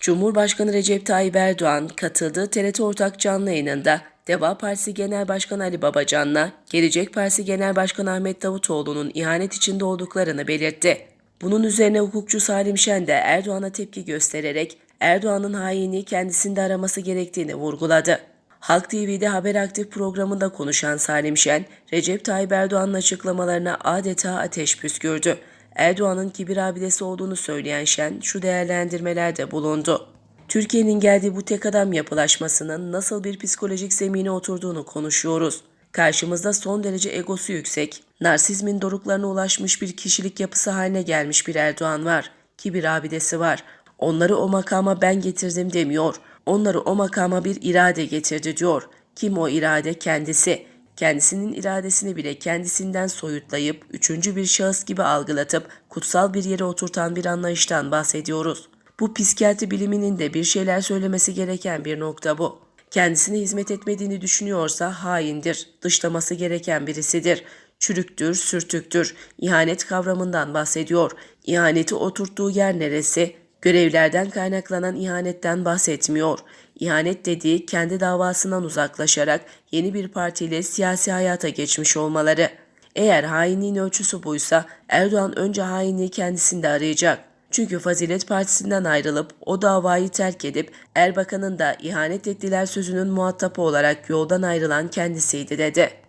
Cumhurbaşkanı Recep Tayyip Erdoğan katıldığı TRT Ortak canlı yayınında Deva Partisi Genel Başkanı Ali Babacan'la Gelecek Partisi Genel Başkanı Ahmet Davutoğlu'nun ihanet içinde olduklarını belirtti. Bunun üzerine hukukçu Salim Şen de Erdoğan'a tepki göstererek Erdoğan'ın haini kendisinde araması gerektiğini vurguladı. Halk TV'de Haber Aktif programında konuşan Salim Şen, Recep Tayyip Erdoğan'ın açıklamalarına adeta ateş püskürdü. Erdoğan'ın kibir abidesi olduğunu söyleyen Şen şu değerlendirmelerde bulundu. Türkiye'nin geldiği bu tek adam yapılaşmasının nasıl bir psikolojik zemine oturduğunu konuşuyoruz. Karşımızda son derece egosu yüksek, narsizmin doruklarına ulaşmış bir kişilik yapısı haline gelmiş bir Erdoğan var. Kibir abidesi var. Onları o makama ben getirdim demiyor. Onları o makama bir irade getirdi diyor. Kim o irade? Kendisi. Kendisinin iradesini bile kendisinden soyutlayıp üçüncü bir şahıs gibi algılatıp kutsal bir yere oturtan bir anlayıştan bahsediyoruz. Bu psikiyatri biliminin de bir şeyler söylemesi gereken bir nokta bu. Kendisine hizmet etmediğini düşünüyorsa haindir, dışlaması gereken birisidir. Çürüktür, sürtüktür. İhanet kavramından bahsediyor. İhaneti oturttuğu yer neresi? Görevlerden kaynaklanan ihanetten bahsetmiyor. İhanet dediği kendi davasından uzaklaşarak yeni bir partiyle siyasi hayata geçmiş olmaları. Eğer hainliğin ölçüsü buysa Erdoğan önce hainliği kendisinde arayacak. Çünkü Fazilet Partisi'nden ayrılıp o davayı terk edip Erbakan'ın da ihanet ettiler sözünün muhatabı olarak yoldan ayrılan kendisiydi dedi.